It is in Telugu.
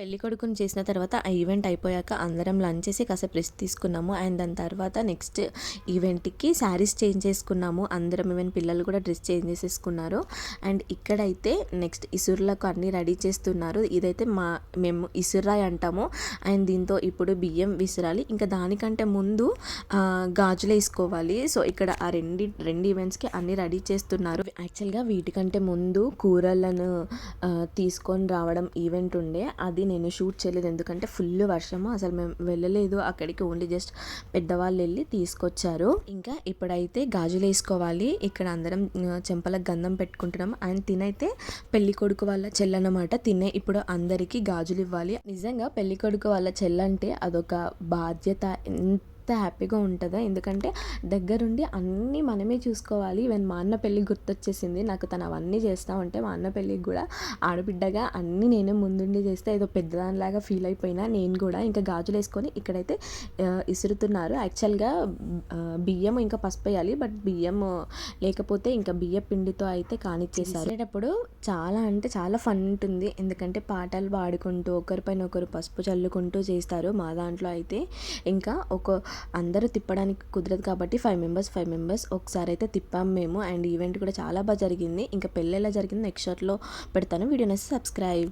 పెళ్ళి కొడుకుని చేసిన తర్వాత ఆ ఈవెంట్ అయిపోయాక అందరం లంచ్ చేసి కాసేపు రెస్ట్ తీసుకున్నాము. అండ్ దాని తర్వాత నెక్స్ట్ ఈవెంట్కి శారీస్ చేంజ్ చేసుకున్నాము. అందరం ఈవెన్ పిల్లలు కూడా డ్రెస్ చేంజ్ చేసేసుకున్నారు. అండ్ ఇక్కడైతే నెక్స్ట్ ఇసుర్లకు అన్నీ రెడీ చేస్తున్నారు. ఇదైతే మా మేము ఇసురాయ్ అంటాము. అండ్ దీంతో ఇప్పుడు బియ్యం విసిరాలి. ఇంకా దానికంటే ముందు గాజులు వేసుకోవాలి. సో ఇక్కడ ఆ రెండు రెండు ఈవెంట్స్కి అన్నీ రెడీ చేస్తున్నారు. యాక్చువల్గా వీటికంటే ముందు కూరలను తీసుకొని రావడం ఈవెంట్ ఉండే. అది నేను షూట్ చేయలేదు. ఎందుకంటే ఫుల్ వర్షము. అసలు మేము వెళ్ళలేదు. అక్కడికి ఓన్లీ జస్ట్ పెద్దవాళ్ళు వెళ్ళి తీసుకొచ్చారు. ఇంకా ఇప్పుడైతే గాజులు వేసుకోవాలి. ఇక్కడ అందరం చెంపలకు గంధం పెట్టుకుంటున్నాం అండ్ తినైతే పెళ్ళి కొడుకు వాళ్ళ చెల్లనమాట. తినే ఇప్పుడు అందరికీ గాజులు ఇవ్వాలి. నిజంగా పెళ్ళి కొడుకు వాళ్ళ చెల్లంటే అదొక బాధ్యత. ఎంత హ్యాపీగా ఉంటుందో? ఎందుకంటే దగ్గరుండి అన్నీ మనమే చూసుకోవాలి. ఈవెన్ మా అన్న పెళ్ళి గుర్తొచ్చేసింది. నాకు తను అవన్నీ చేస్తూ ఉంటే మా అన్న పెళ్ళికి కూడా ఆడబిడ్డగా అన్నీ నేనే ముందుండి చేస్తే ఏదో పెద్దదానిలాగా ఫీల్ అయిపోయినా నేను కూడా ఇంకా గాజులు వేసుకొని ఇక్కడైతే ఇసురుతున్నారు. యాక్చువల్గా బియ్యం ఇంకా పసుపు వేయాలి. బట్ బియ్యం లేకపోతే ఇంకా బియ్య పిండితో అయితే కానిచ్చేసారు అనేటప్పుడు చాలా అంటే చాలా ఫన్ ఉంటుంది. ఎందుకంటే పాటలు పాడుకుంటూ ఒకరిపైన ఒకరు పసుపు చల్లుకుంటూ చేస్తారు మా దాంట్లో అయితే. ఇంకా ఒక అందరూ తిప్పడానికి కుదరదు కాబట్టి ఫైవ్ మెంబర్స్ ఫైవ్ మెంబర్స్ ఒకసారి అయితే తిప్పాం మేము. అండ్ ఈవెంట్ కూడా చాలా బాగా జరిగింది. ఇంకా పెళ్ళి ఎలా జరిగింది నెక్స్ట్ షాట్లో పెడతాను. వీడియో నచ్చి సబ్స్క్రైబ్